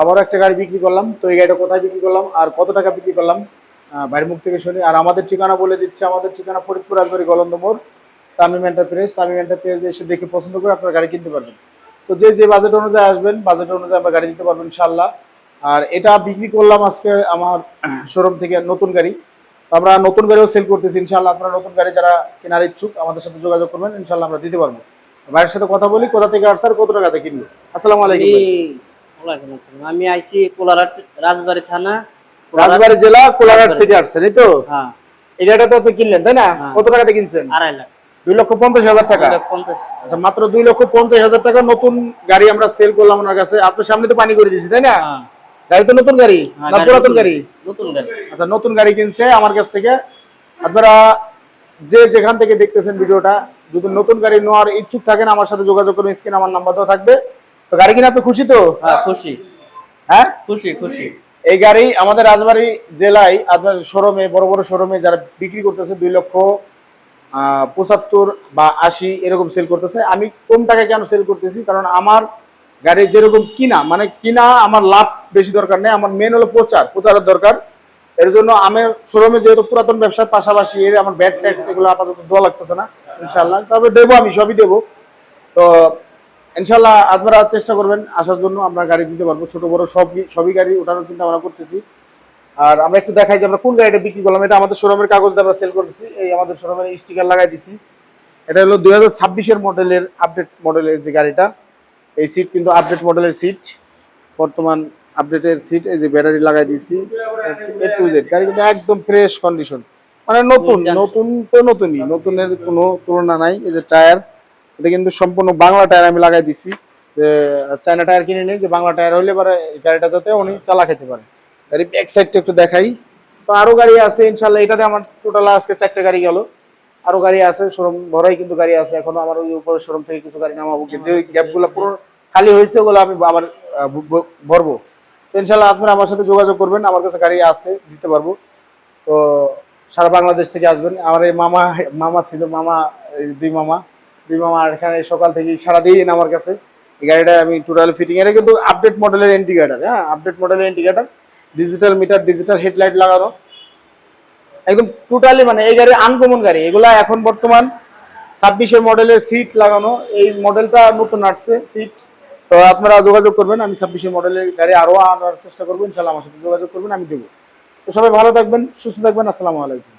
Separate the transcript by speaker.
Speaker 1: আবারও একটা গাড়ি বিক্রি করলাম। তো এই গাড়িটা কোথায় বিক্রি করলাম আর কত টাকা বিক্রি করলাম? বাইরের মুখ থেকে শুনি। আর আমাদের ঠিকানা বলে দিচ্ছে, আমাদের ঠিকানা ফরিদপুর, রাজবাড়ি, গলন্দ মোড়, তামিম এন্টারপ্রাইজ তামিম এন্টারপ্রাইজ এসে দেখে পছন্দ করে আপনারা গাড়ি কিনতে পারবেন। তো যে যে বাজেট অনুযায়ী আসবেন বাজেট অনুযায়ী আমরা গাড়ি দিতে পারব ইনশাল্লাহ আর এটা বিক্রি করলাম আজকে আমার শোরুম থেকে নতুন গাড়ি। আমরা নতুন গাড়িও সেল করতেছি ইনশাল্লাহ আপনারা নতুন গাড়ি যারা কেনার ইচ্ছুক, আমাদের সাথে যোগাযোগ করবেন। ইনশাল্লাহ আমরা দিতে পারব। ভাইয়ের সাথে কথা বলি, কোথা থেকে আর কত টাকাতে কিনবো? আসসালামু আলাইকুম
Speaker 2: আমি আইছি কোলারহাট রাজবাড়ি থানা।
Speaker 1: রাজবাড়ী জেলা কোলাঘাট থেকে আসছেন এই তো?
Speaker 2: হ্যাঁ।
Speaker 1: তো আপনি কিনলেন তাই না?
Speaker 2: হ্যাঁ।
Speaker 1: কত টাকাতে কিনছেন?
Speaker 2: আড়াই লাখ।
Speaker 1: দুই লক্ষ পঞ্চাশ হাজার টাকা। আচ্ছা মাত্র দুই লক্ষ পঞ্চাশ হাজার টাকা নতুন গাড়ি আমরা সেল করলাম ওনার কাছে। আপনার সামনে তো পানি করে দিয়েছি তাই না?
Speaker 2: হ্যাঁ,
Speaker 1: গাড়ি তো নতুন গাড়ি না পুরাতন
Speaker 2: নতুন-
Speaker 1: গাড়ি?
Speaker 2: নতুন গাড়ি।
Speaker 1: আচ্ছা নতুন গাড়ি কিনছে আমার কাছ থেকে। আপনারা যে যেখান থেকে দেখতেছেন ভিডিওটা যদি নতুন গাড়ি নেওয়ার ইচ্ছুক থাকেন আমার সাথে যোগাযোগ করুন স্ক্রিন আমার নাম্বার দেওয়া থাকবে। তো গাড়ি কিনে আপনি খুশি তো?
Speaker 2: হ্যাঁ খুশি।
Speaker 1: হ্যাঁ?
Speaker 2: খুশি খুশি।
Speaker 1: এই গাড়ি আমাদের রাজবাড়ী জেলায় আপনার শোরুমে বড় বড় শোরুমে যারা বিক্রি করতেছে দুই লক্ষ পঁচাত্তর বা আশি এরকম সেল করতেছে। আমি কম টাকায় কেন সেল করতেছি? কারণ আমার গাড়ি যেরকম কিনা মানে কিনা আমার লাভ বেশি দরকার নেই আমার মেন হলো প্রচার প্রচারের দরকার। এর জন্য আমার শোরুমে যেহেতু পুরাতন ব্যবসার পাশাপাশি এর আমার ব্যাড ট্যাক্স এগুলো আপাতত দেওয়া লাগতেছে না ইনশাল্লাহ তবে দেবো আমি সবই দেবো। তো ইনশাল্লাহ আপনারা চেষ্টা করবেন আসার জন্য আমরা গাড়ি দিতে পারব ছোট বড় সবই সবই গাড়ি ওঠানোর চিন্তা আমরা করতেছি। আর আমরা একটু দেখাই যে আমরা কোন গাড়িটা বিক্রি করলাম এটা আমাদের শোরুমের কাগজ দিয়ে আমরা সেল করতেছি এই আমাদের শোরুমের স্টিকার লাগাই দিছি। এটা হলো দুই হাজার ছাব্বিশের মডেলের আপডেট মডেলের যে গাড়িটা এই সিট কিন্তু আপডেট মডেলের সিট বর্তমান আপডেটের সিট এই যে ব্যাটারি লাগাই দিয়েছি এ টু জেড গাড়ি কিন্তু একদম ফ্রেশ কন্ডিশন মানে নতুন নতুন তো নতুনই নতুনের কোনো তুলনা নাই এই যে টায়ার এটা কিন্তু সম্পূর্ণ বাংলা টায়ার আমি লাগাই দিছি। যে, চায়না টায়ার কিনে নিই, যে বাংলা টায়ার হলে পরে গাড়িটা যাতে উনি চালা খেতে পারে। গাড়ি ব্যাক সাইডটা একটু দেখাই। তো আরও গাড়ি আছে ইনশাল্লাহ এটাতে আমার টোটাল আজকে চারটে গাড়ি গেল। আরও গাড়ি আছে, শোরুম ভরাই কিন্তু গাড়ি আছে। এখনও আমার ওই উপরে শোরুম থেকে কিছু গাড়ি নামাবো। যে গ্যাপগুলো পুরো খালি হয়েছে, ওগুলো আমি আবার ভরবো। তো ইনশাল্লাহ আপনারা আমার সাথে যোগাযোগ করবেন। আমার কাছে গাড়ি আছে, দিতে পারব। তো সারা বাংলাদেশ থেকে আসবেন। আমার এই মামা মামা ছিল, মামা দুই মামা। দুই মামা আর এখানে সকাল থেকে সারাদিন আমার কাছে। এই গাড়িটা আমি টোটাল ফিটিং এটা কিন্তু আপডেট মডেলের ইন্ডিকেটার হ্যাঁ আপডেট মডেলের indicator digital meter digital headlight লাগানো। একদম টোটালি মানে এই গাড়ি আনকমন গাড়ি। এগুলা এখন বর্তমান ছাব্বিশের মডেলের সিট লাগানো। এই মডেলটা নতুন আসছে সিট তো আপনারা যোগাযোগ করবেন, আমি ছাব্বিশের মডেলের গাড়ি আরও আনার চেষ্টা করব। ইনশাল্লাহ আমার সাথে যোগাযোগ করবেন, আমি দেবো। তো সবাই ভালো থাকবেন, সুস্থ থাকবেন, আসসালামু আলাইকুম।